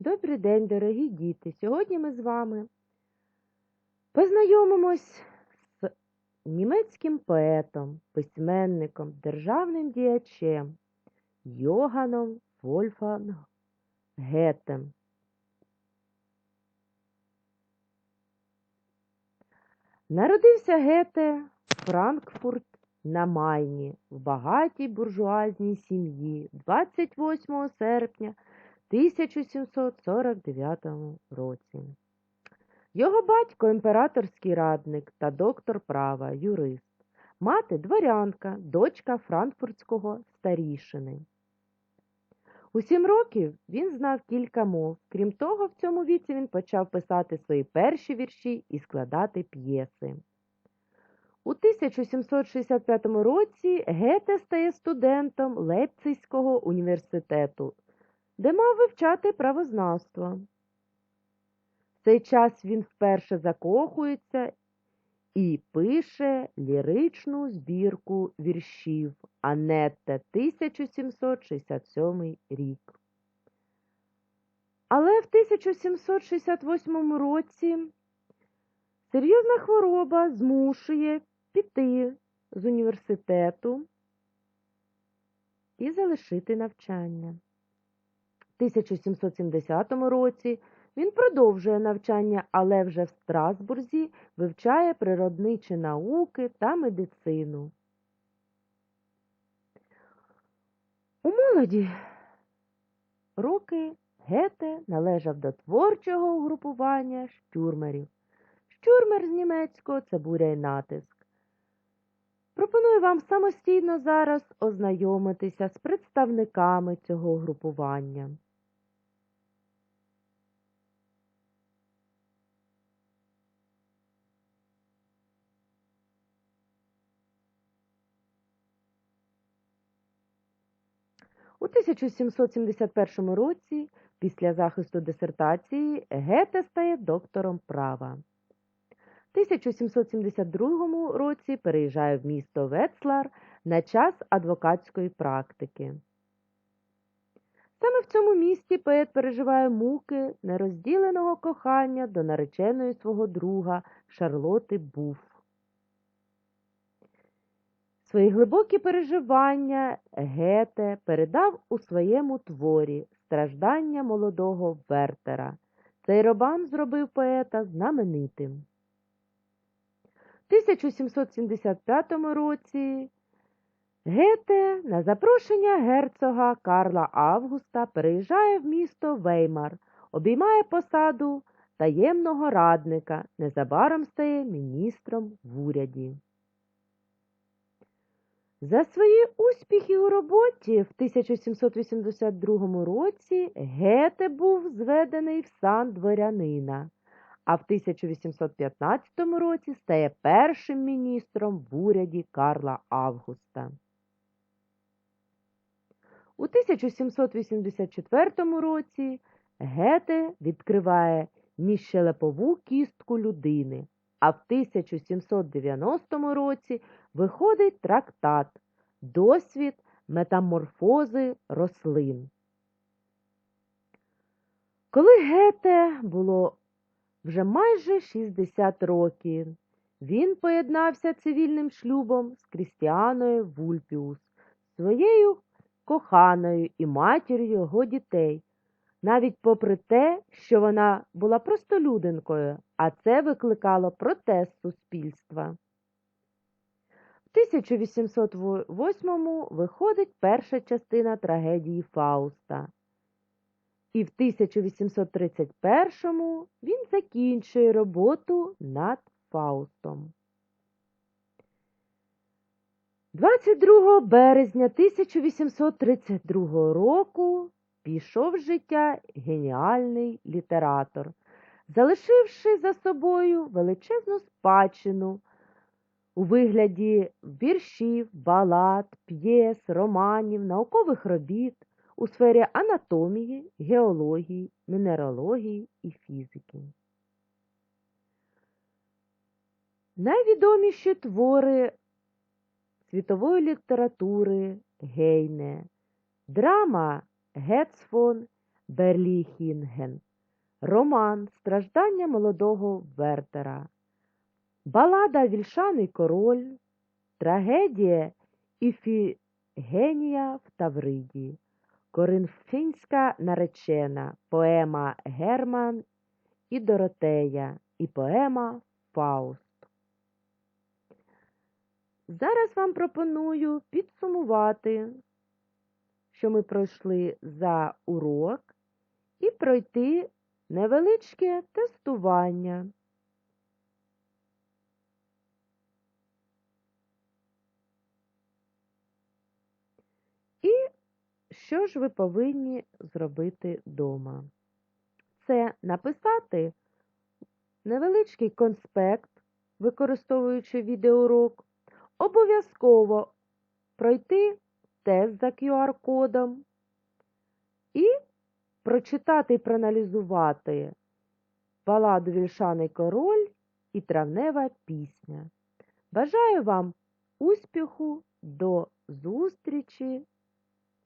Добрий день, дорогі діти! Сьогодні ми з вами познайомимось з німецьким поетом, письменником, державним діячем Йоганом Вольфганг Гетем. Народився Гете Франкфурт на Майні в багатій буржуазній сім'ї 28 серпня 1749 році. Його батько імператорський радник та доктор права, юрист, мати дворянка, дочка франкфуртського старішини. У сім років він знав кілька мов. Крім того, в цьому віці він почав писати свої перші вірші і складати п'єси. У 1765 році Гете стає студентом Лейпцизького університету, де мав вивчати правознавство. В цей час він вперше закохується і пише ліричну збірку віршів Анетте 1767 рік. Але в 1768 році серйозна хвороба змушує піти з університету і залишити навчання. В 1770 році він продовжує навчання, але вже в Страсбурзі вивчає природничі науки та медицину. У молоді роки Гете належав до творчого угрупування штюрмерів. Штюрмер з німецького це буря й натиск. Пропоную вам самостійно зараз ознайомитися з представниками цього угрупування. У 1771 році, після захисту дисертації, Гете стає доктором права. В 1772 році переїжджає в місто Вецлар на час адвокатської практики. Саме в цьому місті поет переживає муки нерозділеного кохання до нареченої свого друга Шарлоти Буф. Свої глибокі переживання Гете передав у своєму творі страждання молодого Вертера. Цей роман зробив поета знаменитим. В 1775 році Гете на запрошення герцога Карла Августа переїжджає в місто Веймар, обіймає посаду таємного радника, незабаром стає міністром в уряді. За свої успіхи у роботі в 1782 році Гете був зведений в сан дворянина, а в 1815 році стає першим міністром в уряді Карла Августа. У 1784 році Гете відкриває міжщелепову кістку людини, а в 1790 році виходить трактат Досвід метаморфози рослин. Коли Гете було вже майже 60 років, він поєднався цивільним шлюбом з Крістіаною Вульпіус, своєю коханою і матір'ю його дітей, навіть попри те, що вона була простолюдинкою, а це викликало протест суспільства. В 1808 виходить перша частина трагедії Фауста. І в 1831 він закінчує роботу над Фаустом. 22 березня 1832 року пішов з життя геніальний літератор, залишивши за собою величезну спадщину у вигляді віршів, балад, п'єс, романів, наукових робіт у сфері анатомії, геології, мінералогії і фізики. Найвідоміші твори світової літератури Гейне, драма Гетцфон Берліхінген, роман Страждання молодого Вертера, балада Вільшаний король, трагедія Іфігенія в Тавриді, Коринфянська наречена, поема Герман і Доротея і поема Фауст. Зараз вам пропоную підсумувати, що ми пройшли за урок, і пройти невеличке тестування. І що ж ви повинні зробити вдома? Це написати невеличкий конспект, використовуючи відеоурок, обов'язково пройти тест за QR-кодом і прочитати і проаналізувати баладу Вільшаний король і травнева пісня. Бажаю вам успіху, до зустрічі!